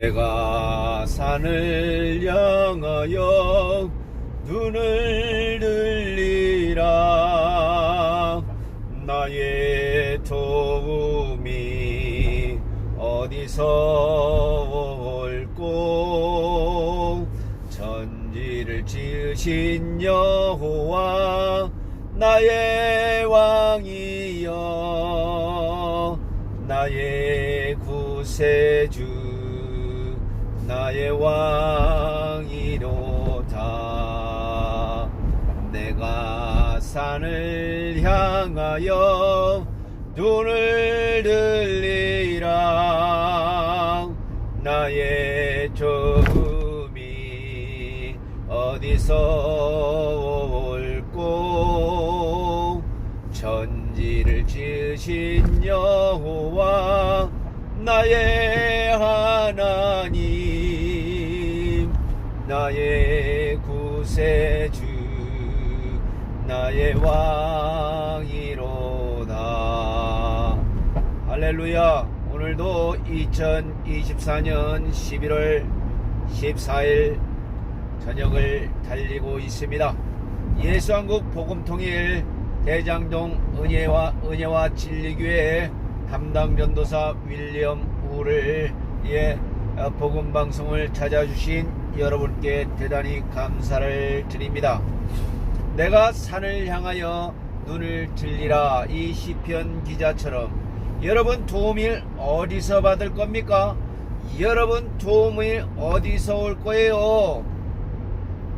내가 산을 향하여 눈을 들리라. 나의 도움이 어디서 올꼬? 전지를 지으신 여호와 나의 왕이여. 나의 구세주 나의 왕이로다. 내가 산을 향하여 눈을 들리라. 나의 조음이 어디서 올꼬? 전지를 지으신 여호와 나의 하 나의 구세주 나의 왕이로다 할렐루야. 오늘도 2024년 11월 14일 저녁을 달리고 있습니다. 예수한국 복음통일 대장동 은혜와 은혜와 진리교회 담당 전도사 윌리엄 우를 예 어, 복음 방송을 찾아주신 여러분께 대단히 감사를 드립니다. 내가 산을 향하여 눈을 들리라 이 시편 기자처럼 여러분 도움을 어디서 받을 겁니까? 여러분 도움을 어디서 올 거예요?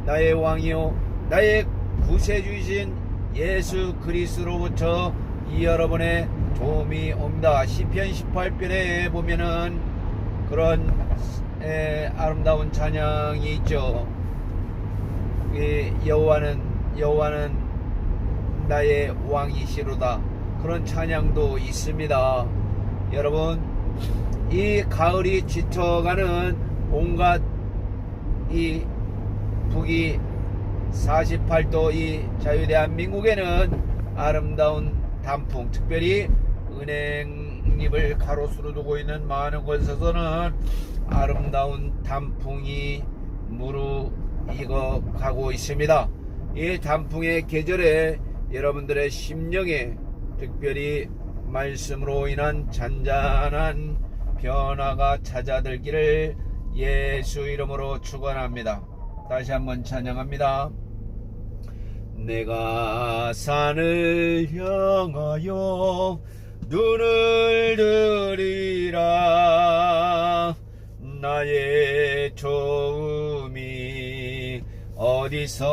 나의 왕이요 나의 구세주이신 예수 그리스로부터 이 여러분의 도움이 옵니다. 시편 18편에 보면은 그런 에, 아름다운 찬양이 있죠. 이 여호와는 여호와는 나의 왕이시로다. 그런 찬양도 있습니다. 여러분 이 가을이 짙어가는 온갖 이 북이 48도 이 자유대한민국에는 아름다운 단풍 특별히 은행잎을 가로수로 두고 있는 많은 곳에서는 아름다운 단풍이 무르익어 가고 있습니다. 이 단풍의 계절에 여러분들의 심령에 특별히 말씀으로 인한 잔잔한 변화가 찾아들기를 예수 이름으로 축원합니다. 다시 한번 찬양합니다. 내가 산을 향하여 눈을 들이라. 나의 조음이 어디서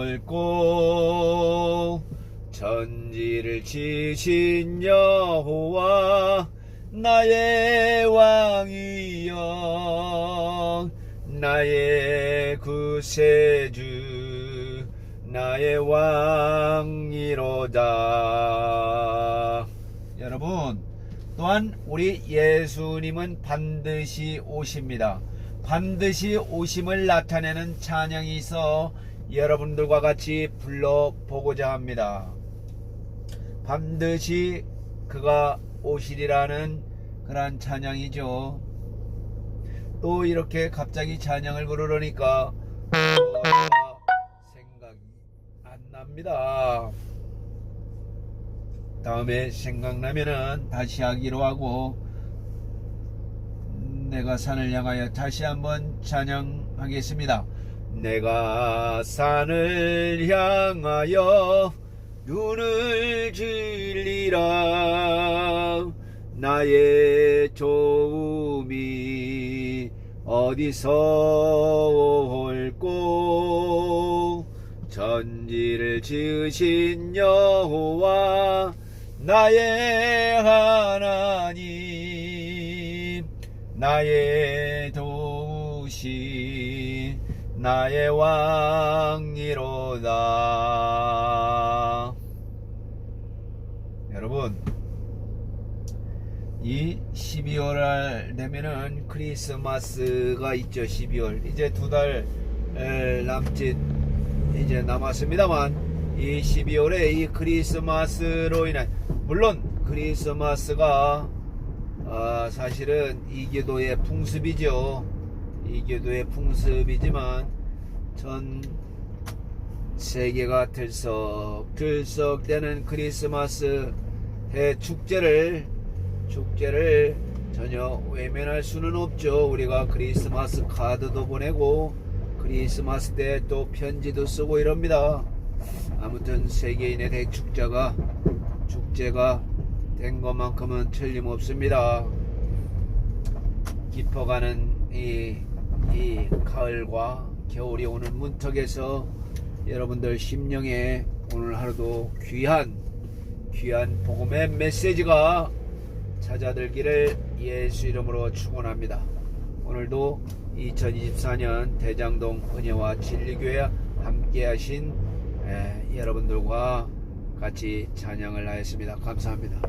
올꼬? 전지를 지신 여호와 나의 왕이여. 나의 구세주 나의 왕 이로다 여러분 또한 우리 예수님은 반드시 오십니다. 반드시 오심을 나타내는 찬양이 있어 여러분들과 같이 불러보고자 합니다. 반드시 그가 오시리라는 그러한 찬양이죠. 또 이렇게 갑자기 찬양을 부르려니까 안 납니다. 다음에 생각나면은 다시 하기로 하고 내가 산을 향하여 다시 한번 찬양하겠습니다. 내가 산을 향하여 눈을 들리라 나의 조음이 어디서 올꼬 전지를 지으신 여호와 나의 하나님 나의 도우시 나의 왕이로다. 여러분 이 12월 되면은 크리스마스가 있죠 12월. 이제 두 달 남짓 이제 남았습니다만 이 12월에 이 크리스마스로 인한 물론 크리스마스가 아, 사실은 이교도의 풍습이죠. 이교도의 풍습이지만 전 세계가 들썩들썩대는 크리스마스 대축제를 축제를 전혀 외면할 수는 없죠. 우리가 크리스마스 카드도 보내고 크리스마스 때 또 편지도 쓰고 이럽니다. 아무튼 세계인의 대축제가 축제가 된 것만큼은 틀림없습니다. 깊어가는 이, 이 가을과 겨울이 오는 문턱에서 여러분들 심령에 오늘 하루도 귀한 귀한 복음의 메시지가 찾아들기를 예수 이름으로 축원합니다. 오늘도 2024년 대장동 은혜와 진리교회 함께하신 에, 여러분들과 같이 찬양을 하였습니다. 감사합니다.